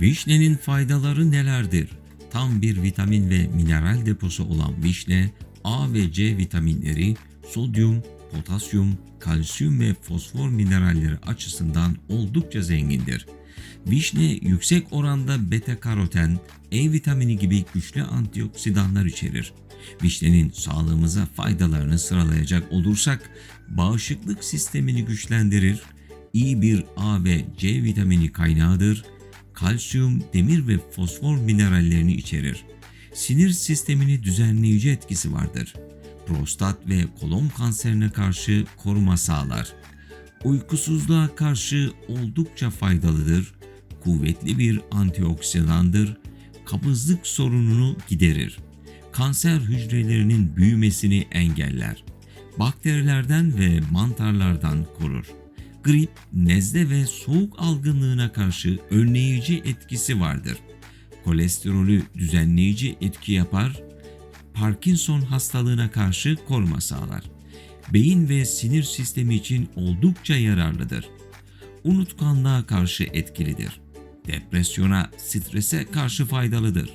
Vişnenin faydaları nelerdir? Tam bir vitamin ve mineral deposu olan vişne, A ve C vitaminleri, sodyum, potasyum, kalsiyum ve fosfor mineralleri açısından oldukça zengindir. Vişne yüksek oranda beta karoten, E vitamini gibi güçlü antioksidanlar içerir. Vişnenin sağlığımıza faydalarını sıralayacak olursak bağışıklık sistemini güçlendirir, iyi bir A ve C vitamini kaynağıdır, kalsiyum, demir ve fosfor minerallerini içerir. Sinir sistemini düzenleyici etkisi vardır. Prostat ve kolon kanserine karşı koruma sağlar. Uykusuzluğa karşı oldukça faydalıdır. Kuvvetli bir antioksidandır. Kabızlık sorununu giderir. Kanser hücrelerinin büyümesini engeller. Bakterilerden ve mantarlardan korur. Grip, nezle ve soğuk algınlığına karşı önleyici etkisi vardır. Kolesterolü düzenleyici etki yapar. Parkinson hastalığına karşı koruma sağlar. Beyin ve sinir sistemi için oldukça yararlıdır. Unutkanlığa karşı etkilidir. Depresyona, strese karşı faydalıdır.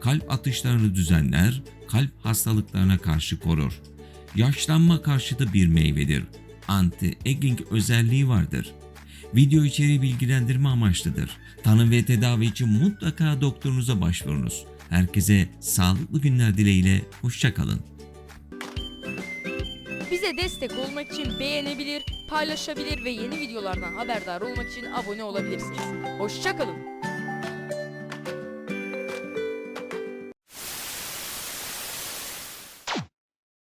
Kalp atışlarını düzenler, kalp hastalıklarına karşı korur. Yaşlanma karşıtı bir meyvedir. Anti-aging özelliği vardır. Video içeriği bilgilendirme amaçlıdır. Tanı ve tedavi için mutlaka doktorunuza başvurunuz. Herkese sağlıklı günler dileğiyle, hoşçakalın. Bize destek olmak için beğenebilir, paylaşabilir ve yeni videolardan haberdar olmak için abone olabilirsiniz. Hoşçakalın.